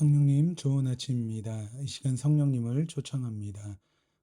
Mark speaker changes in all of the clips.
Speaker 1: 성령님 좋은 아침입니다. 이 시간 성령님을 초청합니다.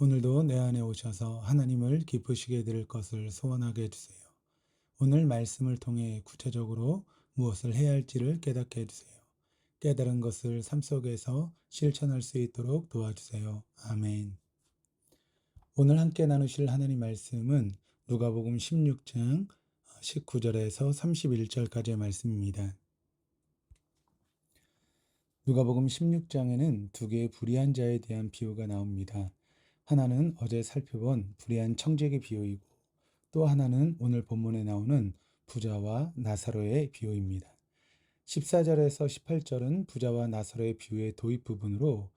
Speaker 1: 오늘도 내 안에 오셔서 하나님을 기쁘시게 될 것을 소원하게 해주세요. 오늘 말씀을 통해 구체적으로 무엇을 해야 할지를 깨닫게 해주세요. 깨달은 것을 삶 속에서 실천할 수 있도록 도와주세요. 아멘. 오늘 함께 나누실 하나님 말씀은 누가복음 16장 19절에서 31절까지의 말씀입니다. 누가복음 16장에는 두 개의 불의한 자에 대한 비유가 나옵니다. 하나는 어제 살펴본 불의한 청지기 비유이고 또 하나는 오늘 본문에 나오는 부자와 나사로의 비유입니다. 14절에서 18절은 부자와 나사로의 비유의 도입 부분으로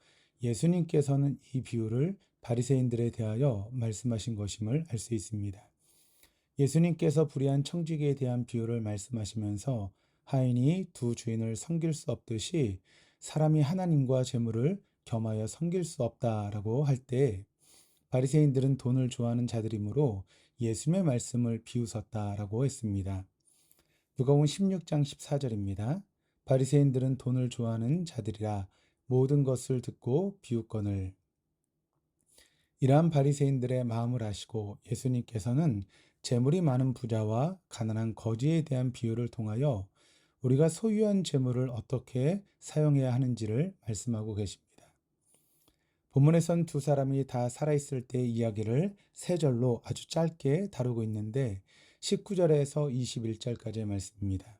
Speaker 1: 예수님께서는 이 비유를 바리새인들에 대하여 말씀하신 것임을 알 수 있습니다. 예수님께서 불의한 청지기에 대한 비유를 말씀하시면서 하인이 두 주인을 섬길 수 없듯이 사람이 하나님과 재물을 겸하여 섬길 수 없다라고 할 때 바리새인들은 돈을 좋아하는 자들이므로 예수님의 말씀을 비웃었다라고 했습니다. 누가복음 16장 14절입니다. 바리새인들은 돈을 좋아하는 자들이라 모든 것을 듣고 비웃거늘 이러한 바리새인들의 마음을 아시고 예수님께서는 재물이 많은 부자와 가난한 거지에 대한 비유를 통하여 우리가 소유한 재물을 어떻게 사용해야 하는지를 말씀하고 계십니다. 본문에선 두 사람이 다 살아있을 때의 이야기를 세 절로 아주 짧게 다루고 있는데 19절에서 21절까지의 말씀입니다.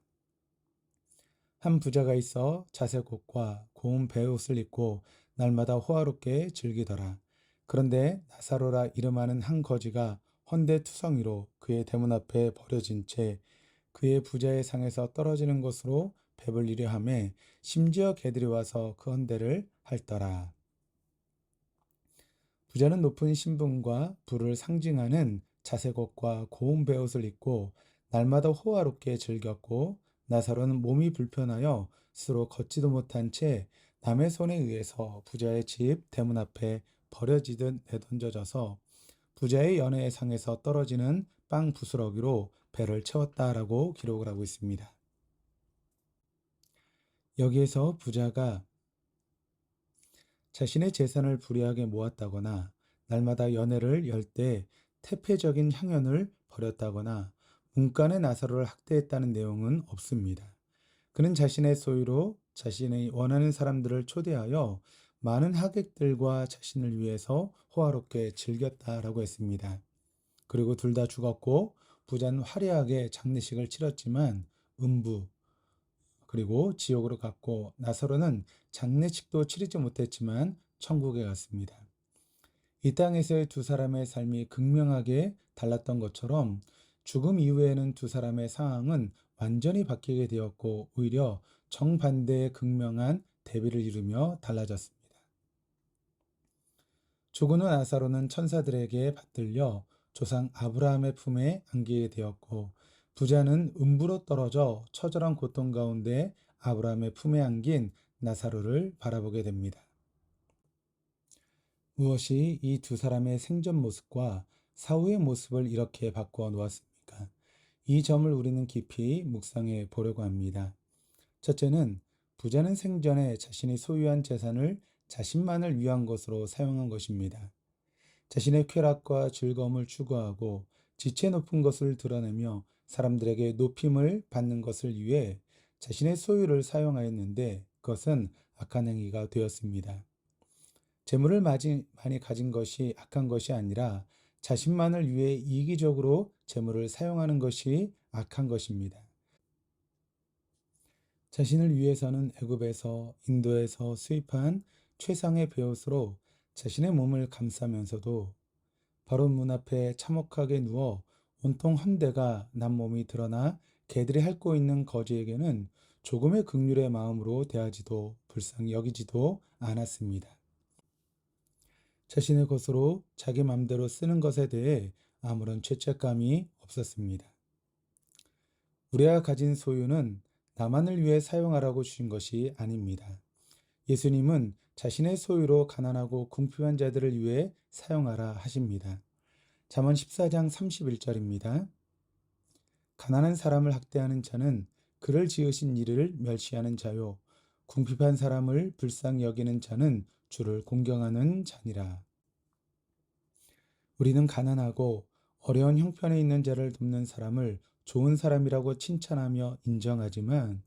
Speaker 1: 한 부자가 있어 자색 옷과 고운 배옷을 입고 날마다 호화롭게 즐기더라. 그런데 나사로라 이름하는 한 거지가 헌대투성이로 그의 대문 앞에 버려진 채 그의 부자의 상에서 떨어지는 것으로 배불리려 함에 심지어 개들이 와서 그 헌대를 핥더라. 부자는 높은 신분과 부를 상징하는 자색옷과 고운 배옷을 입고 날마다 호화롭게 즐겼고 나사로는 몸이 불편하여 스스로 걷지도 못한 채 남의 손에 의해서 부자의 집 대문 앞에 버려지듯 내던져져서 부자의 연애의 상에서 떨어지는 빵 부스러기로 배를 채웠다라고 기록을 하고 있습니다. 여기에서 부자가 자신의 재산을 불이하게 모았다거나 날마다 연애를 열 때 태폐적인 향연을 버렸다거나 문간의 나사로를 학대했다는 내용은 없습니다. 그는 자신의 소유로 자신의 원하는 사람들을 초대하여 많은 하객들과 자신을 위해서 호화롭게 즐겼다라고 했습니다. 그리고 둘 다 죽었고 부자는 화려하게 장례식을 치렀지만 음부 그리고 지옥으로 갔고 나사로는 장례식도 치르지 못했지만 천국에 갔습니다. 이 땅에서의 두 사람의 삶이 극명하게 달랐던 것처럼 죽음 이후에는 두 사람의 상황은 완전히 바뀌게 되었고 오히려 정반대의 극명한 대비를 이루며 달라졌습니다. 죽은 후 나사로는 천사들에게 받들려 조상 아브라함의 품에 안기게 되었고 부자는 음부로 떨어져 처절한 고통 가운데 아브라함의 품에 안긴 나사로를 바라보게 됩니다. 무엇이 이 두 사람의 생전 모습과 사후의 모습을 이렇게 바꾸어 놓았습니까? 이 점을 우리는 깊이 묵상해 보려고 합니다. 첫째는 부자는 생전에 자신이 소유한 재산을 자신만을 위한 것으로 사용한 것입니다. 자신의 쾌락과 즐거움을 추구하고 지체 높은 것을 드러내며 사람들에게 높임을 받는 것을 위해 자신의 소유를 사용하였는데 그것은 악한 행위가 되었습니다. 재물을 많이 가진 것이 악한 것이 아니라 자신만을 위해 이기적으로 재물을 사용하는 것이 악한 것입니다. 자신을 위해서는 애굽에서 인도에서 수입한 최상의 배옷으로 자신의 몸을 감싸면서도 바로 문 앞에 참혹하게 누워 온통 헌대가 난 몸이 드러나 개들이 핥고 있는 거지에게는 조금의 극률의 마음으로 대하지도 불쌍히 여기지도 않았습니다. 자신의 것으로 자기 맘대로 쓰는 것에 대해 아무런 죄책감이 없었습니다. 우리가 가진 소유는 나만을 위해 사용하라고 주신 것이 아닙니다. 예수님은 자신의 소유로 가난하고 궁핍한 자들을 위해 사용하라 하십니다. 잠언 14장 31절입니다. 가난한 사람을 학대하는 자는 그를 지으신 이를 멸시하는 자요 궁핍한 사람을 불쌍히 여기는 자는 주를 공경하는 자니라. 우리는 가난하고 어려운 형편에 있는 자를 돕는 사람을 좋은 사람이라고 칭찬하며 인정하지만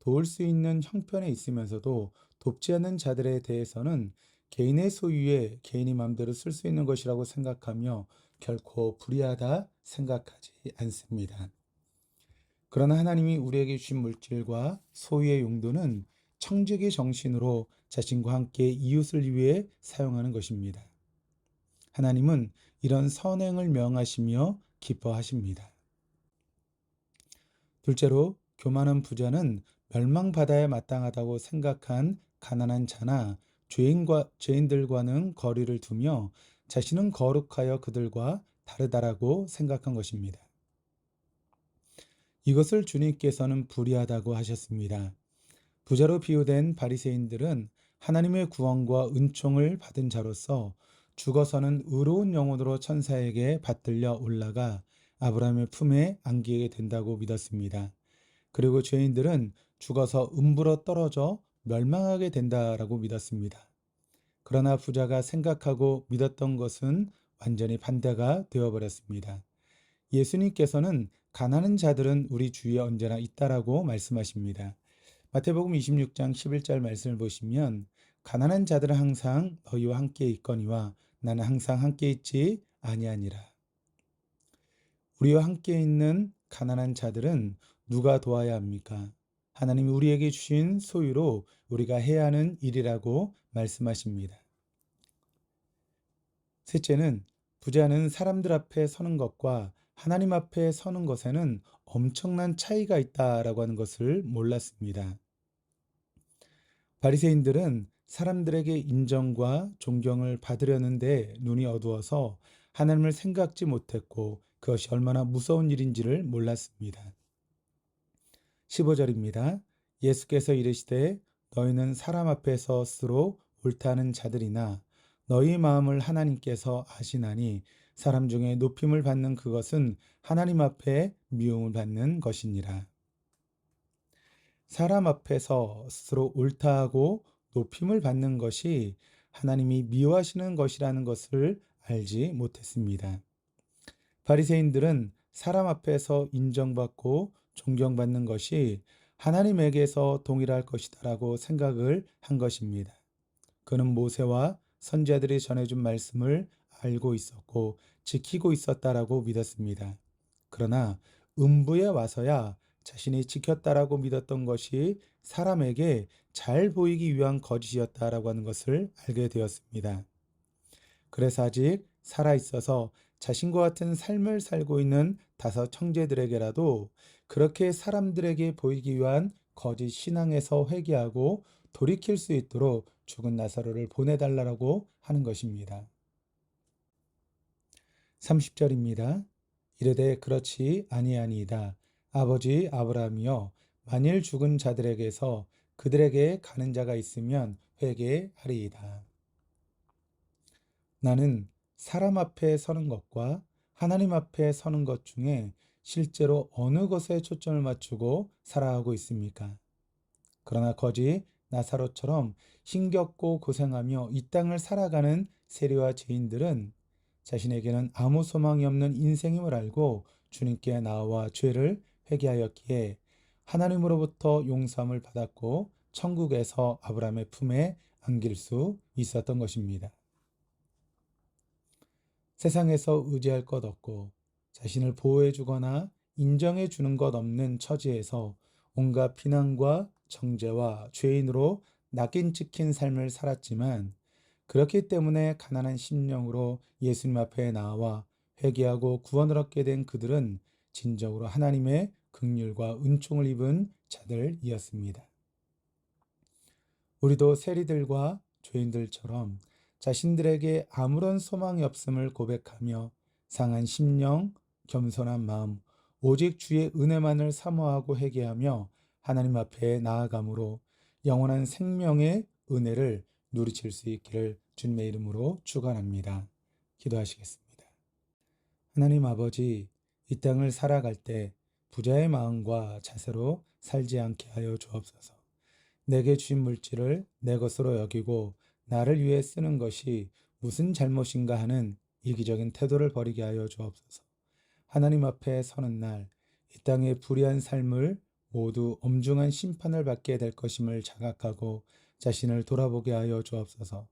Speaker 1: 도울 수 있는 형편에 있으면서도 돕지 않는 자들에 대해서는 개인의 소유에 개인이 마음대로 쓸 수 있는 것이라고 생각하며 결코 불의하다 생각하지 않습니다. 그러나 하나님이 우리에게 주신 물질과 소유의 용도는 청지기 정신으로 자신과 함께 이웃을 위해 사용하는 것입니다. 하나님은 이런 선행을 명하시며 기뻐하십니다. 둘째로 교만한 부자는 멸망받아야 마땅하다고 생각한 가난한 자나 죄인과 죄인들과는 거리를 두며 자신은 거룩하여 그들과 다르다라고 생각한 것입니다. 이것을 주님께서는 불의하다고 하셨습니다. 부자로 비유된 바리새인들은 하나님의 구원과 은총을 받은 자로서 죽어서는 의로운 영혼으로 천사에게 받들려 올라가 아브라함의 품에 안기게 된다고 믿었습니다. 그리고 죄인들은 죽어서 음부로 떨어져 멸망하게 된다라고 믿었습니다. 그러나 부자가 생각하고 믿었던 것은 완전히 반대가 되어버렸습니다. 예수님께서는 가난한 자들은 우리 주위에 언제나 있다라고 말씀하십니다. 마태복음 26장 11절 말씀을 보시면 가난한 자들은 항상 너희와 함께 있거니와 나는 항상 함께 있지 아니하니라. 우리와 함께 있는 가난한 자들은 누가 도와야 합니까? 하나님이 우리에게 주신 소유로 우리가 해야 하는 일이라고 말씀하십니다. 셋째는 부자는 사람들 앞에 서는 것과 하나님 앞에 서는 것에는 엄청난 차이가 있다라고 하는 것을 몰랐습니다. 바리새인들은 사람들에게 인정과 존경을 받으려는데 눈이 어두워서 하나님을 생각지 못했고 그것이 얼마나 무서운 일인지를 몰랐습니다. 15절입니다. 예수께서 이르시되 너희는 사람 앞에서 스스로 옳다는 자들이나 너희 마음을 하나님께서 아시나니 사람 중에 높임을 받는 그것은 하나님 앞에 미움을 받는 것이니라. 사람 앞에서 스스로 옳다 하고 높임을 받는 것이 하나님이 미워하시는 것이라는 것을 알지 못했습니다. 바리새인들은 사람 앞에서 인정받고 존경받는 것이 하나님에게서 동일할 것이다라고 생각을 한 것입니다. 그는 모세와 선자들이 전해준 말씀을 알고 있었고 지키고 있었다라고 믿었습니다. 그러나 음부에 와서야 자신이 지켰다라고 믿었던 것이 사람에게 잘 보이기 위한 거짓이었다라고 하는 것을 알게 되었습니다. 그래서 아직 살아 있어서 자신과 같은 삶을 살고 있는 다섯 청제들에게라도 그렇게 사람들에게 보이기 위한 거짓 신앙에서 회개하고 돌이킬 수 있도록 죽은 나사로를 보내달라고 하는 것입니다. 30절입니다. 이르되 그렇지 아니하니이다. 아버지 아브라함이여 만일 죽은 자들에게서 그들에게 가는 자가 있으면 회개하리이다. 나는 사람 앞에 서는 것과 하나님 앞에 서는 것 중에 실제로 어느 것에 초점을 맞추고 살아가고 있습니까? 그러나 거짓 나사로처럼 힘겹고 고생하며 이 땅을 살아가는 세리와 죄인들은 자신에게는 아무 소망이 없는 인생임을 알고 주님께 나와 죄를 회개하였기에 하나님으로부터 용서함을 받았고 천국에서 아브라함의 품에 안길 수 있었던 것입니다. 세상에서 의지할 것 없고 자신을 보호해 주거나 인정해 주는 것 없는 처지에서 온갖 비난과 정죄와 죄인으로 낙인 찍힌 삶을 살았지만 그렇기 때문에 가난한 심령으로 예수님 앞에 나와 회개하고 구원을 얻게 된 그들은 진정으로 하나님의 극률과 은총을 입은 자들이었습니다. 우리도 세리들과 죄인들처럼 자신들에게 아무런 소망이 없음을 고백하며 상한 심령, 겸손한 마음, 오직 주의 은혜만을 사모하고 회개하며 하나님 앞에 나아감으로 영원한 생명의 은혜를 누리칠 수 있기를 주님의 이름으로 축원합니다. 기도하시겠습니다. 하나님 아버지, 이 땅을 살아갈 때 부자의 마음과 자세로 살지 않게 하여 주옵소서. 내게 주신 물질을 내 것으로 여기고 나를 위해 쓰는 것이 무슨 잘못인가 하는 이기적인 태도를 버리게 하여 주옵소서. 하나님 앞에 서는 날, 이 땅의 불의한 삶을 모두 엄중한 심판을 받게 될 것임을 자각하고 자신을 돌아보게 하여 주옵소서.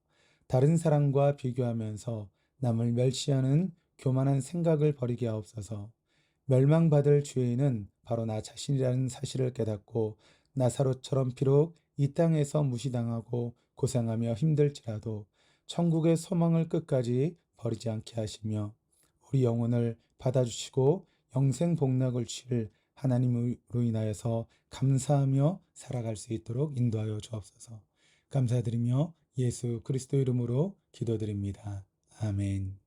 Speaker 1: 다른 사람과 비교하면서 남을 멸시하는 교만한 생각을 버리게 하옵소서. 멸망받을 죄인은 바로 나 자신이라는 사실을 깨닫고 나사로처럼 비록 이 땅에서 무시당하고 고생하며 힘들지라도 천국의 소망을 끝까지 버리지 않게 하시며 우리 영혼을 받아주시고 영생 복락을 주실 하나님으로 인하여서 감사하며 살아갈 수 있도록 인도하여 주옵소서. 감사드리며 예수 그리스도 이름으로 기도드립니다. 아멘.